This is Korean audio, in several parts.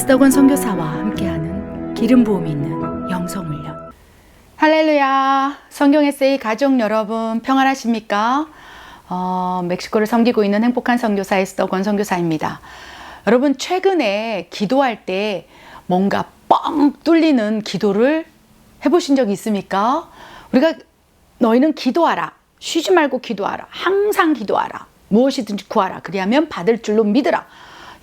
에스더건 선교사와 함께하는 기름 부음이 있는 영성 훈련. 할렐루야. 성경 에세이 가족 여러분 평안하십니까? 어, 멕시코를 섬기고 있는 행복한 선교사 에스더건 선교사입니다. 여러분 최근에 기도할 때 뭔가 뻥 뚫리는 기도를 해보신 적 있습니까? 우리가 너희는 기도하라. 쉬지 말고 기도하라. 항상 기도하라. 무엇이든지 구하라. 그리하면 받을 줄로 믿으라.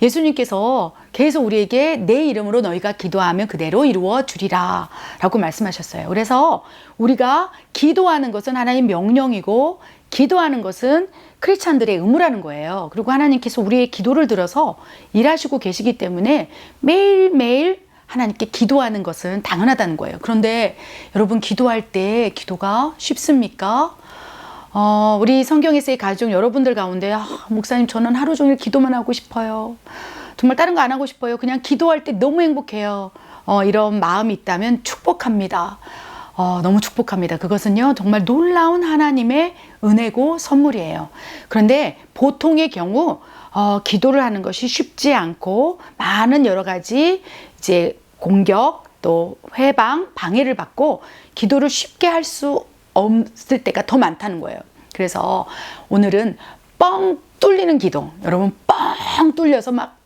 예수님께서 계속 우리에게 내 이름으로 너희가 기도하면 그대로 이루어 주리라 라고 말씀하셨어요. 그래서 우리가 기도하는 것은 하나님 명령이고 기도하는 것은 크리스찬들의 의무라는 거예요. 그리고 하나님께서 우리의 기도를 들어서 일하시고 계시기 때문에 매일매일 하나님께 기도하는 것은 당연하다는 거예요. 그런데 여러분 기도할 때 기도가 쉽습니까? 어, 우리 성경에서의 가족 여러분들 가운데 아, 목사님 저는 하루 종일 기도만 하고 싶어요. 정말 다른 거 안 하고 싶어요. 그냥 기도할 때 너무 행복해요. 어, 이런 마음이 있다면 축복합니다. 어, 너무 축복합니다. 그것은요, 정말 놀라운 하나님의 은혜고 선물이에요. 그런데 보통의 경우, 어, 기도를 하는 것이 쉽지 않고 많은 여러 가지 이제 공격 또 회방, 방해를 받고 기도를 쉽게 할 수 없을 때가 더 많다는 거예요. 그래서 오늘은 뻥 뚫리는 기도. 여러분, 뻥 뚫려서 막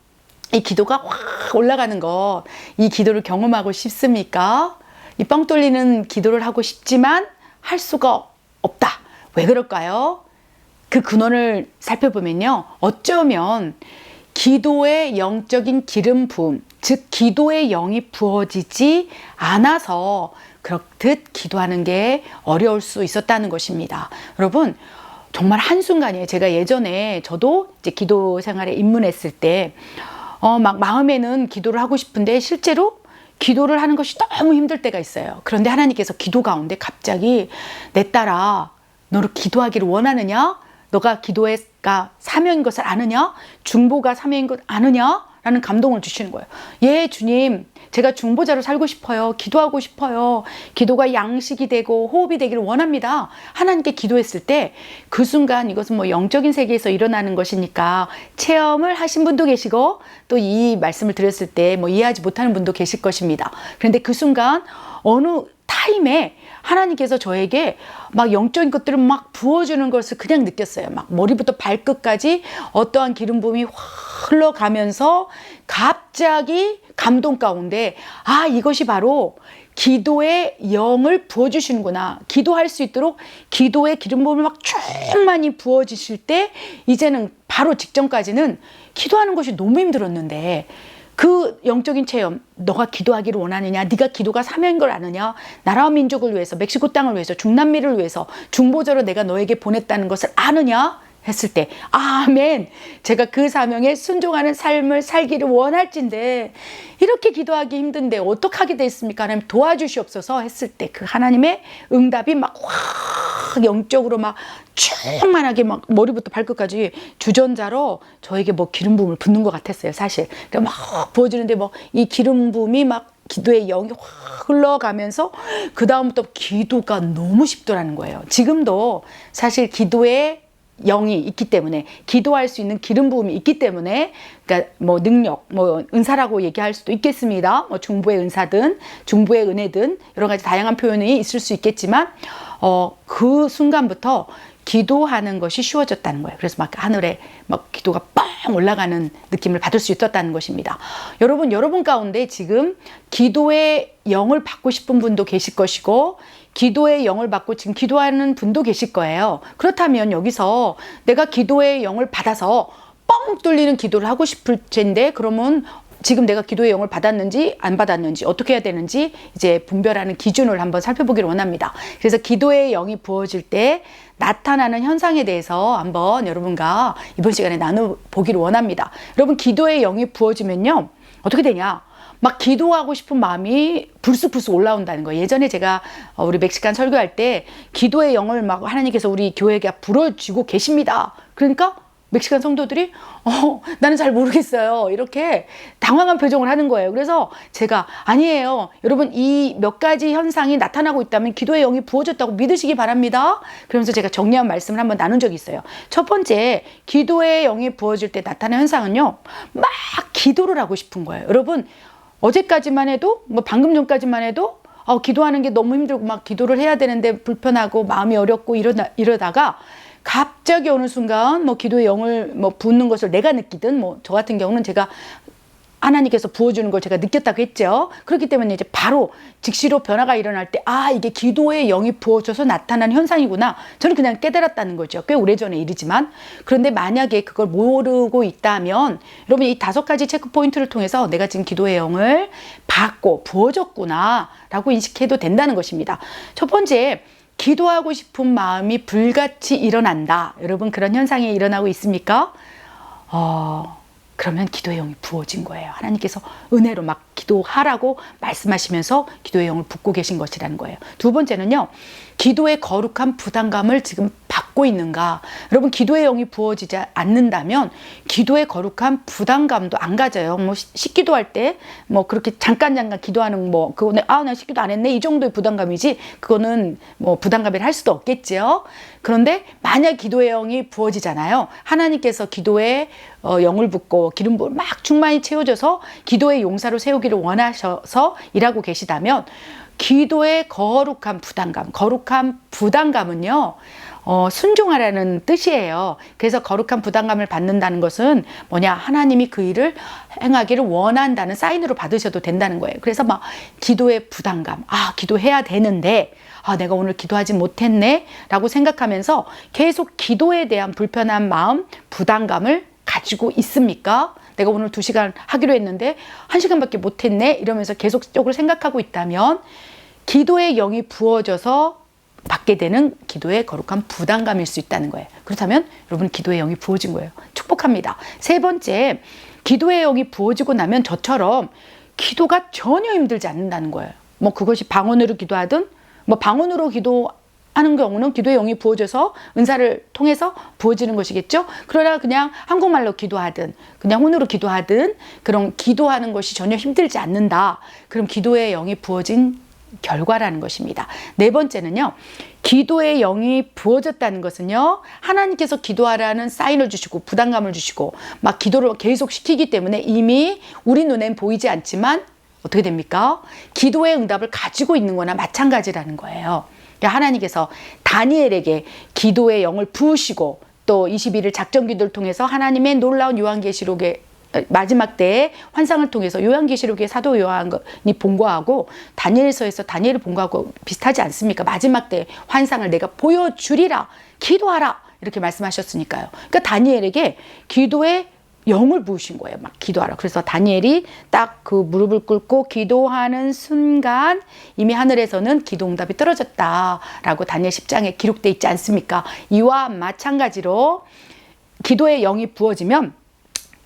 이 기도가 확 올라가는 것, 이 기도를 경험하고 싶습니까? 이 뻥 뚫리는 기도를 하고 싶지만 할 수가 없다. 왜 그럴까요? 그 근원을 살펴보면요. 어쩌면 기도의 영적인 기름 부음, 즉 기도의 영이 부어지지 않아서 그렇듯 기도하는 게 어려울 수 있었다는 것입니다. 여러분, 정말 한순간이에요. 제가 예전에 저도 이제 기도 생활에 입문했을 때, 어, 막 마음에는 기도를 하고 싶은데 실제로 기도를 하는 것이 너무 힘들 때가 있어요. 그런데 하나님께서 기도 가운데 갑자기 내 딸아, 너를 기도하기를 원하느냐? 너가 기도가 사명인 것을 아느냐? 중보가 사명인 것 아느냐? 라는 감동을 주시는 거예요. 예, 주님. 제가 중보자로 살고 싶어요. 기도하고 싶어요. 기도가 양식이 되고 호흡이 되기를 원합니다. 하나님께 기도했을 때 그 순간 이것은 뭐 영적인 세계에서 일어나는 것이니까 체험을 하신 분도 계시고 또 이 말씀을 들었을 때 뭐 이해하지 못하는 분도 계실 것입니다. 그런데 그 순간 어느 타임에 하나님께서 저에게 막 영적인 것들을 막 부어주는 것을 그냥 느꼈어요. 막 머리부터 발끝까지 어떠한 기름 부음이 확 흘러가면서 갑자기 감동 가운데 아 이것이 바로 기도의 영을 부어주시는구나. 기도할 수 있도록 기도의 기름 부음을 막 충만히 부어주실 때 이제는 바로 직전까지는 기도하는 것이 너무 힘들었는데 그 영적인 체험, 너가 기도하기를 원하느냐, 네가 기도가 사명인 걸 아느냐, 나라와 민족을 위해서, 멕시코 땅을 위해서, 중남미를 위해서 중보자로 내가 너에게 보냈다는 것을 아느냐 했을 때, 아멘. 제가 그 사명에 순종하는 삶을 살기를 원할진데 이렇게 기도하기 힘든데 어떻게 하게 됐습니까? 하나님 도와주시옵소서 했을 때 그 하나님의 응답이 막 확 영적으로 막 충만하게 막 머리부터 발끝까지 주전자로 저에게 뭐 기름 부음을 붓는 것 같았어요, 사실. 그러니까 막 부어주는데 뭐 이 기름 부음이 막 기도의 영이 확 흘러가면서 그 다음부터 기도가 너무 쉽더라는 거예요. 지금도 사실 기도의 영이 있기 때문에 기도할 수 있는 기름 부음이 있기 때문에 그러니까 뭐 능력 뭐 은사라고 얘기할 수도 있겠습니다. 뭐 중보의 은사든 중보의 은혜든 여러 가지 다양한 표현이 있을 수 있겠지만 어 그 순간부터 기도하는 것이 쉬워졌다는 거예요. 그래서 막 하늘에 막 기도가 뻥 올라가는 느낌을 받을 수 있었다는 것입니다. 여러분, 여러분 가운데 지금 기도의 영을 받고 싶은 분도 계실 것이고, 기도의 영을 받고 지금 기도하는 분도 계실 거예요. 그렇다면 여기서 내가 기도의 영을 받아서 뻥 뚫리는 기도를 하고 싶을 텐데, 그러면 지금 내가 기도의 영을 받았는지 안 받았는지 어떻게 해야 되는지 이제 분별하는 기준을 한번 살펴보기를 원합니다. 그래서 기도의 영이 부어질 때 나타나는 현상에 대해서 한번 여러분과 이번 시간에 나눠 보기를 원합니다. 여러분 기도의 영이 부어지면요 어떻게 되냐? 막 기도하고 싶은 마음이 불쑥불쑥 올라온다는 거예요. 예전에 제가 어, 우리 멕시칸 설교할 때 기도의 영을 막 하나님께서 우리 교회에게 불어주고 계십니다. 그러니까 멕시칸 성도들이 어 나는 잘 모르겠어요 이렇게 당황한 표정을 하는 거예요. 그래서 제가 아니에요 여러분 이 몇 가지 현상이 나타나고 있다면 기도의 영이 부어졌다고 믿으시기 바랍니다. 그러면서 제가 정리한 말씀을 한번 나눈 적이 있어요. 첫 번째 기도의 영이 부어질 때 나타나는 현상은요 막 기도를 하고 싶은 거예요. 여러분 어제까지만 해도 뭐 방금 전까지만 해도 어, 기도하는 게 너무 힘들고 막 기도를 해야 되는데 불편하고 마음이 어렵고 이러다, 이러다가 갑자기 어느 순간 뭐 기도의 영을 뭐 붓는 것을 내가 느끼든 뭐 저 같은 경우는 제가 하나님께서 부어주는 걸 제가 느꼈다고 했죠. 그렇기 때문에 이제 바로 즉시로 변화가 일어날 때, 아, 이게 기도의 영이 부어져서 나타난 현상이구나. 저는 그냥 깨달았다는 거죠. 꽤 오래전에 일이지만. 그런데 만약에 그걸 모르고 있다면, 여러분 이 다섯 가지 체크 포인트를 통해서 내가 지금 기도의 영을 받고 부어졌구나. 라고 인식해도 된다는 것입니다. 첫 번째, 기도하고 싶은 마음이 불같이 일어난다. 여러분 그런 현상이 일어나고 있습니까? 어, 그러면 기도의 영이 부어진 거예요. 하나님께서 은혜로 막 기도하라고 말씀하시면서 기도의 영을 붓고 계신 것이라는 거예요. 두 번째는요, 기도의 거룩한 부담감을 지금 받고 있는가? 여러분, 기도의 영이 부어지지 않는다면 기도의 거룩한 부담감도 안 가져요. 뭐, 식기도 할 때, 뭐, 그렇게 잠깐 잠깐 기도하는 뭐, 그거는, 아, 나 식기도 안 했네. 이 정도의 부담감이지, 그거는 뭐, 부담감이라 할 수도 없겠지요. 그런데 만약 기도의 영이 부어지잖아요. 하나님께서 기도의 어, 영을 붓고 기름 부을 막 충만히 채워져서 기도의 용사로 세우기 를 원하셔서 일하고 계시다면 기도의 거룩한 부담감, 거룩한 부담감은요, 어, 순종하라는 뜻이에요. 그래서 거룩한 부담감을 받는다는 것은 뭐냐, 하나님이 그 일을 행하기를 원한다는 사인으로 받으셔도 된다는 거예요. 그래서 막 기도의 부담감, 아, 기도해야 되는데, 아, 내가 오늘 기도하지 못했네, 라고 생각하면서 계속 기도에 대한 불편한 마음, 부담감을 가지고 있습니까? 내가 오늘 두 시간 하기로 했는데 한 시간밖에 못했네 이러면서 계속적으로 생각하고 있다면 기도의 영이 부어져서 받게 되는 기도의 거룩한 부담감일 수 있다는 거예요. 그렇다면 여러분 기도의 영이 부어진 거예요. 축복합니다. 세 번째, 기도의 영이 부어지고 나면 저처럼 기도가 전혀 힘들지 않는다는 거예요. 뭐 그것이 방언으로 기도하든 뭐 방언으로 기도 하는 경우는 기도의 영이 부어져서 은사를 통해서 부어지는 것이겠죠. 그러나 그냥 한국말로 기도하든 그냥 혼으로 기도하든 그런 기도하는 것이 전혀 힘들지 않는다. 그럼 기도의 영이 부어진 결과라는 것입니다. 네 번째는요. 기도의 영이 부어졌다는 것은요. 하나님께서 기도하라는 사인을 주시고 부담감을 주시고 막 기도를 계속 시키기 때문에 이미 우리 눈엔 보이지 않지만 어떻게 됩니까? 기도의 응답을 가지고 있는 거나 마찬가지라는 거예요. 그러니까 하나님께서 다니엘에게 기도의 영을 부으시고 또 21일 작전 기도를 통해서 하나님의 놀라운 요한계시록의 마지막 때에 환상을 통해서 요한계시록의 사도 요한이 본거하고 다니엘서에서 다니엘을 본 거하고 비슷하지 않습니까? 마지막 때 환상을 내가 보여주리라 기도하라 이렇게 말씀하셨으니까요. 그러니까 다니엘에게 기도의 영을 부으신 거예요. 막 기도하라. 그래서 다니엘이 딱 그 무릎을 꿇고 기도하는 순간 이미 하늘에서는 기도 응답이 떨어졌다라고 다니엘 10장에 기록돼 있지 않습니까? 이와 마찬가지로 기도의 영이 부어지면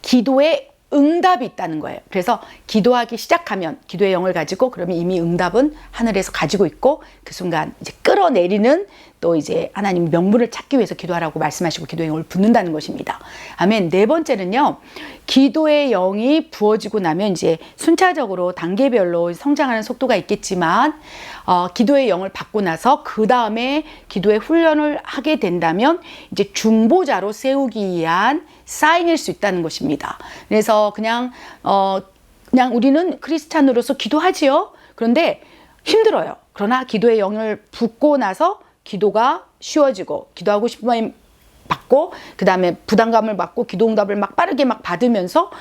기도의 응답이 있다는 거예요. 그래서 기도하기 시작하면 기도의 영을 가지고 그러면 이미 응답은 하늘에서 가지고 있고 그 순간 이제 끌어내리는 또 이제 하나님 명분을 찾기 위해서 기도하라고 말씀하시고 기도의 영을 붓는다는 것입니다. 아멘. 네 번째는요. 기도의 영이 부어지고 나면 이제 순차적으로 단계별로 성장하는 속도가 있겠지만 어, 기도의 영을 받고 나서 그 다음에 기도의 훈련을 하게 된다면 이제 중보자로 세우기 위한 사인일 수 있다는 것입니다. 그래서 그냥 어 그냥 우리는 크리스찬으로서 기도하지요. 그런데 힘들어요. 그러나 기도의 영을 붓고 나서 기도가 쉬워지고 기도하고 싶은 마음 받고 그 다음에 부담감을 받고 기도 응답을 막 빠르게 막 받으면서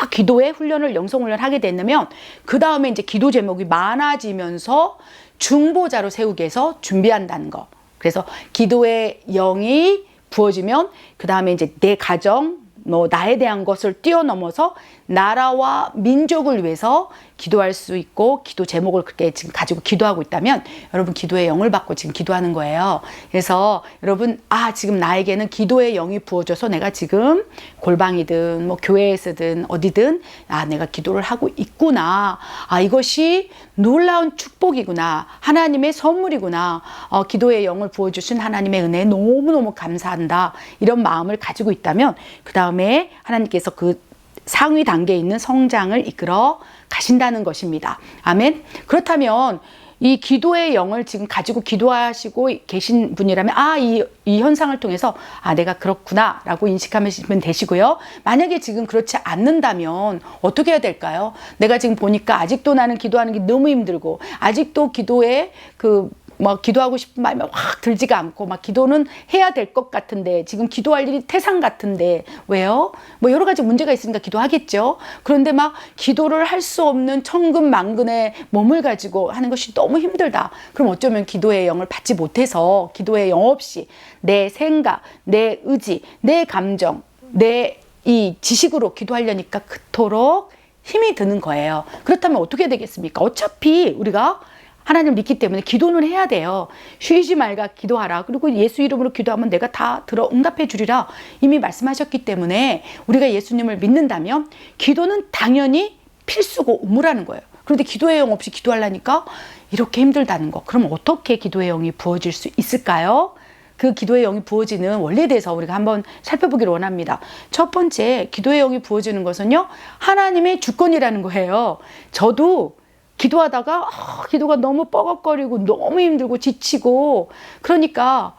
막 기도의 훈련을 영성 훈련 하게 되면 그 다음에 이제 기도 제목이 많아지면서 중보자로 세우기 위해서 준비한다는 거. 그래서 기도의 영이 부어지면 그 다음에 이제 내 가정, 뭐 나에 대한 것을 뛰어넘어서 나라와 민족을 위해서 기도할 수 있고 기도 제목을 그렇게 지금 가지고 기도하고 있다면 여러분 기도의 영을 받고 지금 기도하는 거예요. 그래서 여러분 아 지금 나에게는 기도의 영이 부어져서 내가 지금 골방이든 뭐 교회에서든 어디든 아 내가 기도를 하고 있구나. 아 이것이 놀라운 축복이구나. 하나님의 선물이구나. 어, 기도의 영을 부어주신 하나님의 은혜에 너무너무 감사한다. 이런 마음을 가지고 있다면 그 다음에 하나님께서 그 상위 단계에 있는 성장을 이끌어 가신다는 것입니다. 아멘. 그렇다면 이 기도의 영을 지금 가지고 기도하시고 계신 분이라면 아, 이, 이 현상을 통해서 아, 내가 그렇구나 라고 인식하면 되시고요. 만약에 지금 그렇지 않는다면 어떻게 해야 될까요? 내가 지금 보니까 아직도 나는 기도하는 게 너무 힘들고 아직도 기도에 그 막 기도하고 싶은 마음이 확 들지가 않고 막 기도는 해야 될 것 같은데 지금 기도할 일이 태산 같은데 왜요? 뭐 여러 가지 문제가 있으니까 기도하겠죠. 그런데 막 기도를 할 수 없는 천근만근의 몸을 가지고 하는 것이 너무 힘들다. 그럼 어쩌면 기도의 영을 받지 못해서 기도의 영 없이 내 생각, 내 의지, 내 감정, 내 이 지식으로 기도하려니까 그토록 힘이 드는 거예요. 그렇다면 어떻게 되겠습니까? 어차피 우리가 하나님을 믿기 때문에 기도는 해야 돼요. 쉬지 말가 기도하라. 그리고 예수 이름으로 기도하면 내가 다 들어 응답해 주리라. 이미 말씀하셨기 때문에 우리가 예수님을 믿는다면 기도는 당연히 필수고 의무라는 거예요. 그런데 기도의 영 없이 기도하려니까 이렇게 힘들다는 거. 그럼 어떻게 기도의 영이 부어질 수 있을까요? 그 기도의 영이 부어지는 원리에 대해서 우리가 한번 살펴보기를 원합니다. 첫 번째, 기도의 영이 부어지는 것은요, 하나님의 주권이라는 거예요. 저도 기도하다가 아, 기도가 너무 뻐걱거리고 너무 힘들고 지치고 그러니까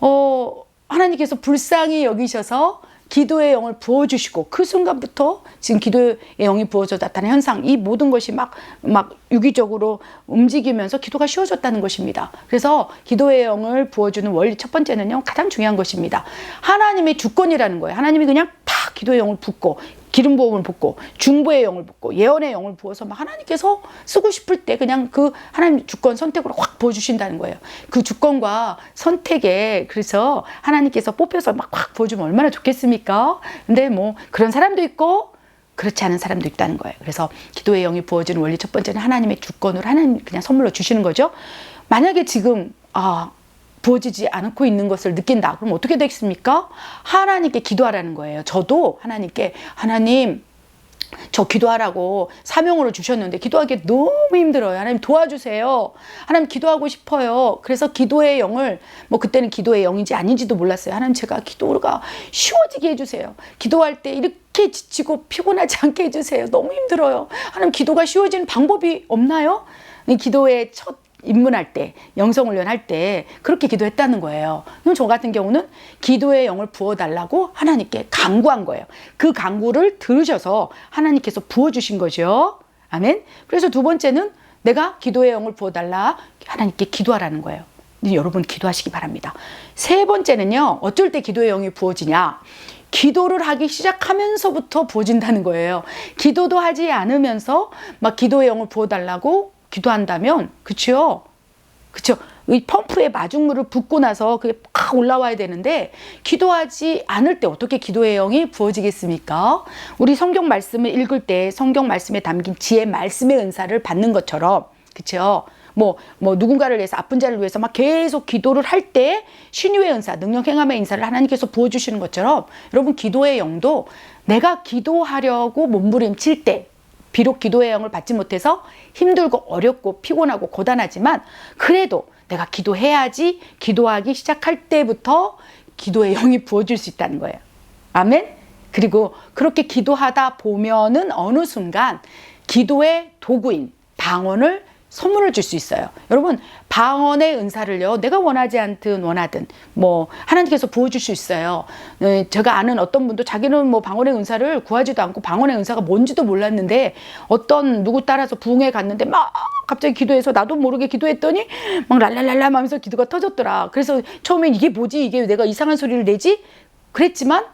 어 하나님께서 불쌍히 여기셔서 기도의 영을 부어주시고 그 순간부터 지금 기도의 영이 부어져 나타난 현상 이 모든 것이 막 막 유기적으로 움직이면서 기도가 쉬워졌다는 것입니다. 그래서 기도의 영을 부어주는 원리 첫 번째는요 가장 중요한 것입니다. 하나님의 주권이라는 거예요. 하나님이 그냥 탁 기도의 영을 붓고 기름 부음을 붓고 중보의 영을 붓고 예언의 영을 부어서 막 하나님께서 쓰고 싶을 때 그냥 그 하나님 주권 선택으로 확 부어주신다는 거예요. 그 주권과 선택에 그래서 하나님께서 뽑혀서 막확 부어주면 얼마나 좋겠습니까? 근데 뭐 그런 사람도 있고 그렇지 않은 사람도 있다는 거예요. 그래서 기도의 영이 부어지는 원리 첫 번째는 하나님의 주권으로 하나님 그냥 선물로 주시는 거죠. 만약에 지금 아 부어지지 않고 있는 것을 느낀다. 그럼 어떻게 되겠습니까? 하나님께 기도하라는 거예요. 저도 하나님께 하나님 저 기도하라고 사명으로 주셨는데 기도하기 너무 힘들어요. 하나님 도와주세요. 하나님 기도하고 싶어요. 그래서 기도의 영을 뭐 그때는 기도의 영인지 아닌지도 몰랐어요. 하나님 제가 기도가 쉬워지게 해주세요. 기도할 때 이렇게 지치고 피곤하지 않게 해주세요. 너무 힘들어요. 하나님 기도가 쉬워지는 방법이 없나요? 기도의 첫 입문할 때, 영성훈련 때 그렇게 기도했다는 거예요. 그럼 저 같은 경우는 기도의 영을 부어달라고 하나님께 강구한 거예요. 그 강구를 들으셔서 하나님께서 부어주신 거죠. 아멘. 그래서 두 번째는 내가 기도의 영을 부어달라 하나님께 기도하라는 거예요. 여러분 기도하시기 바랍니다. 세 번째는요, 어쩔 때 기도의 영이 부어지냐? 기도를 하기 시작하면서부터 부어진다는 거예요. 기도도 하지 않으면서 막 기도의 영을 부어달라고 기도한다면, 그쵸? 그쵸? 이 펌프에 마중물을 붓고 나서 그게 팍 올라와야 되는데, 기도하지 않을 때 어떻게 기도의 영이 부어지겠습니까? 우리 성경 말씀을 읽을 때 성경 말씀에 담긴 지혜 말씀의 은사를 받는 것처럼, 그쵸? 뭐, 뭐, 누군가를 위해서, 아픈 자를 위해서 막 계속 기도를 할 때, 신유의 은사, 능력 행함의 인사를 하나님께서 부어주시는 것처럼, 여러분, 기도의 영도 내가 기도하려고 몸부림칠 때, 비록 기도의 영을 받지 못해서 힘들고 어렵고 피곤하고 고단하지만 그래도 내가 기도해야지 기도하기 시작할 때부터 기도의 영이 부어질 수 있다는 거예요. 아멘? 그리고 그렇게 기도하다 보면은 어느 순간 기도의 도구인 방언을 선물을 줄 수 있어요. 여러분, 방언의 은사를요, 내가 원하지 않든 원하든, 뭐, 하나님께서 부어줄 수 있어요. 네, 제가 아는 어떤 분도 자기는 뭐 방언의 은사를 구하지도 않고 방언의 은사가 뭔지도 몰랐는데, 어떤 누구 따라서 부흥회 갔는데 막 갑자기 기도해서 나도 모르게 기도했더니 막 랄랄랄라 하면서 기도가 터졌더라. 그래서 처음엔 이게 뭐지? 이게 내가 이상한 소리를 내지? 그랬지만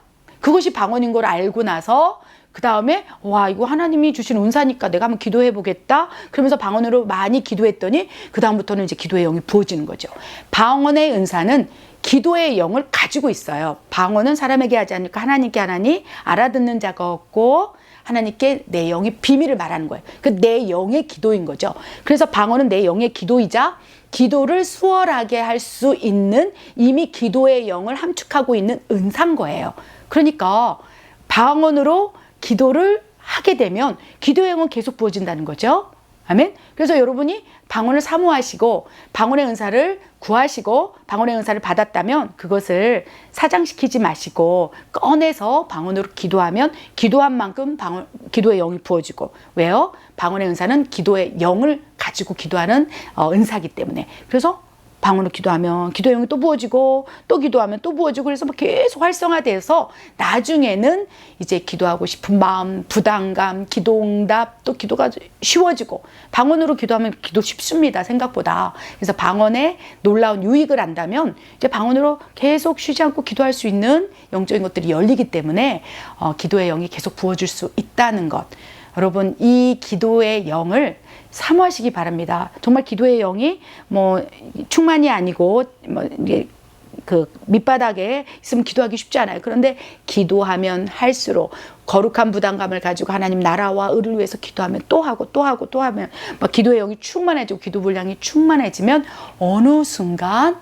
그것이 방언인 걸 알고 나서 그 다음에 와 이거 하나님이 주신 은사니까 내가 한번 기도해 보겠다. 그러면서 방언으로 많이 기도했더니 그 다음부터는 이제 기도의 영이 부어지는 거죠. 방언의 은사는 기도의 영을 가지고 있어요. 방언은 사람에게 하지 않으니까 하나님께 하나니 알아듣는 자가 없고 하나님께 내 영의 비밀을 말하는 거예요. 그 내 영의 기도인 거죠. 그래서 방언은 내 영의 기도이자 기도를 수월하게 할 수 있는 이미 기도의 영을 함축하고 있는 은사인 거예요. 그러니까 방언으로 기도를 하게 되면 기도의 영은 계속 부어진다는 거죠. 아멘. 그래서 여러분이 방언을 사모하시고 방언의 은사를 구하시고 방언의 은사를 받았다면 그것을 사장시키지 마시고 꺼내서 방언으로 기도하면 기도한 만큼 방언, 기도의 영이 부어지고 왜요? 방언의 은사는 기도의 영을 가지고 기도하는 어, 은사기 때문에 그래서 방언으로 기도하면 기도의 영이 또 부어지고 또 기도하면 또 부어지고 그래서 막 계속 활성화돼서 나중에는 이제 기도하고 싶은 마음, 부담감, 기도응답 또 기도가 쉬워지고 방언으로 기도하면 기도 쉽습니다 생각보다. 그래서 방언에 놀라운 유익을 안다면 이제 방언으로 계속 쉬지 않고 기도할 수 있는 영적인 것들이 열리기 때문에 어, 기도의 영이 계속 부어질 수 있다는 것 여러분 이 기도의 영을 사모하시기 바랍니다. 정말 기도의 영이 뭐 충만이 아니고 뭐 이게 그 밑바닥에 있으면 기도하기 쉽지 않아요. 그런데 기도하면 할수록 거룩한 부담감을 가지고 하나님 나라와 의를 위해서 기도하면 또 하고 또 하고 또 하면 막 기도의 영이 충만해지고 기도 분량이 충만해지면 어느 순간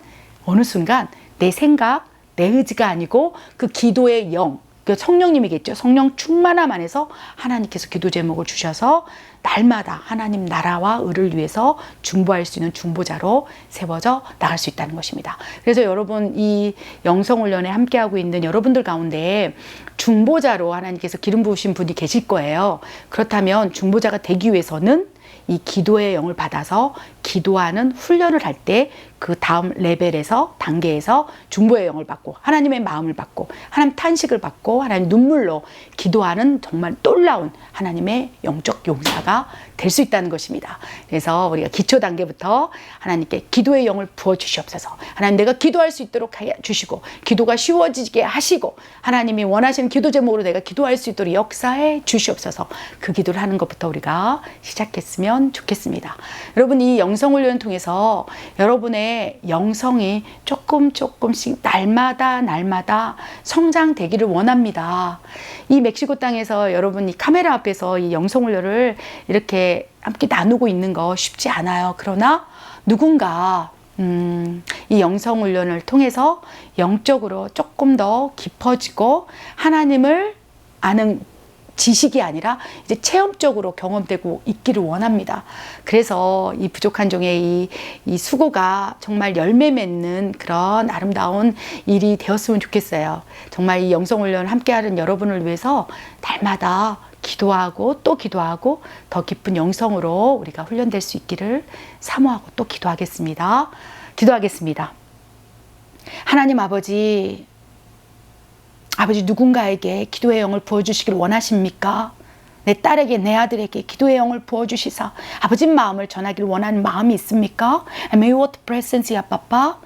어느 순간 내 생각 내 의지가 아니고 그 기도의 영, 그 성령님이겠죠. 성령 충만함 안에서 하나님께서 기도 제목을 주셔서 날마다 하나님 나라와 의를 위해서 중보할 수 있는 중보자로 세워져 나갈 수 있다는 것입니다. 그래서 여러분 이 영성훈련에 함께하고 있는 여러분들 가운데 중보자로 하나님께서 기름 부으신 분이 계실 거예요. 그렇다면 중보자가 되기 위해서는 이 기도의 영을 받아서 기도하는 훈련을 할 때 그 다음 레벨에서 단계에서 중보의 영을 받고 하나님의 마음을 받고 하나님 탄식을 받고 하나님 눈물로 기도하는 정말 놀라운 하나님의 영적 용사가 될 수 있다는 것입니다. 그래서 우리가 기초 단계부터 하나님께 기도의 영을 부어 주시옵소서. 하나님 내가 기도할 수 있도록 해 주시고 기도가 쉬워지게 하시고 하나님이 원하시는 기도 제목으로 내가 기도할 수 있도록 역사해 주시옵소서. 그 기도를 하는 것부터 우리가 시작했 으면 좋겠습니다. 여러분 이 영성 훈련을 통해서 여러분의 영성이 조금 조금씩 날마다 날마다 성장되기를 원합니다. 이 멕시코 땅에서 여러분 이 카메라 앞에서 이 영성 훈련을 이렇게 함께 나누고 있는 거 쉽지 않아요. 그러나 누군가 음, 이 영성 훈련을 통해서 영적으로 조금 더 깊어지고 하나님을 아는 지식이 아니라 이제 체험적으로 경험되고 있기를 원합니다. 그래서 이 부족한 종의 이, 이 수고가 정말 열매 맺는 그런 아름다운 일이 되었으면 좋겠어요. 정말 이 영성훈련 함께하는 여러분을 위해서 날마다 기도하고 또 기도하고 더 깊은 영성으로 우리가 훈련될 수 있기를 사모하고 또 기도하겠습니다. 기도하겠습니다. 하나님 아버지, 아버지 누군가에게 기도의 영을 부어주시길 원하십니까? 내 딸에게 내 아들에게 기도의 영을 부어주시사 아버지 마음을 전하길 원하는 마음이 있습니까? May what presence 야 빠빠?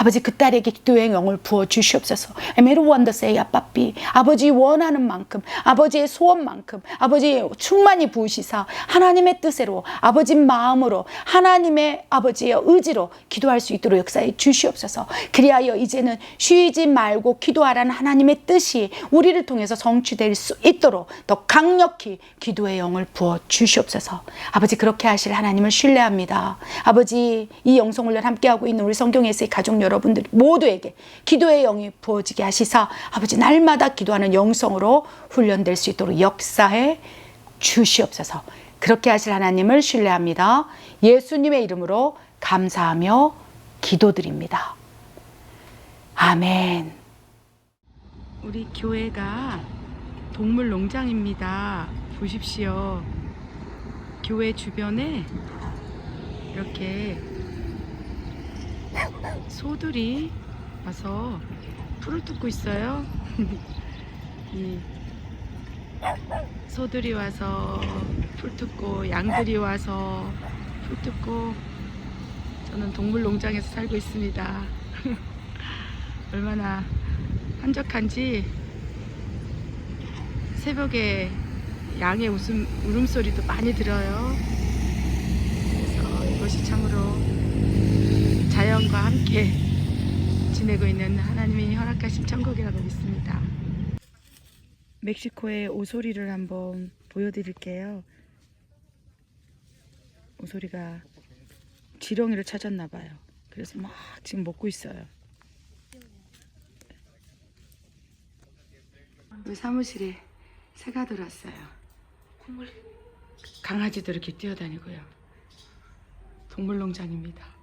아버지 그 딸에게 기도의 영을 부어 주시옵소서. 에메로 원더세이 아빠삐 아버지 원하는 만큼 아버지의 소원만큼 아버지 충만히 부으시사 하나님의 뜻으로 아버지 마음으로 하나님의 아버지의 의지로 기도할 수 있도록 역사해 주시옵소서. 그리하여 이제는 쉬지 말고 기도하라는 하나님의 뜻이 우리를 통해서 성취될 수 있도록 더 강력히 기도의 영을 부어 주시옵소서. 아버지 그렇게 하실 하나님을 신뢰합니다. 아버지 이 영성훈련 함께하고 있는 우리 성경에서의 가족 여러분 들 모두에게 기도의 영이 부어지게 하시사 아버지 날마다 기도하는 영성으로 훈련될 수 있도록 역사해 주시옵소서. 그렇게 하실 하나님을 신뢰합니다. 예수님의 이름으로 감사하며 기도드립니다. 아멘. 우리 교회가 동물 농장입니다. 보십시오. 교회 주변에 이렇게 소들이 와서 풀을 뜯고 있어요. 이 소들이 와서 풀 뜯고 양들이 와서 풀 뜯고 저는 동물 농장에서 살고 있습니다. 얼마나 한적한지 새벽에 양의 웃음 울음소리도 많이 들어요. 그래서 이것이 참으로 자연과 함께 지내고 있는 하나님이 허락하신 천국이라고 믿습니다. 멕시코의 오소리를 한번 보여드릴게요. 오소리가 지렁이를 찾았나 봐요. 그래서 막 지금 먹고 있어요. 우리 사무실에 새가 들어왔어요. 강아지도 이렇게 뛰어다니고요. 동물농장입니다.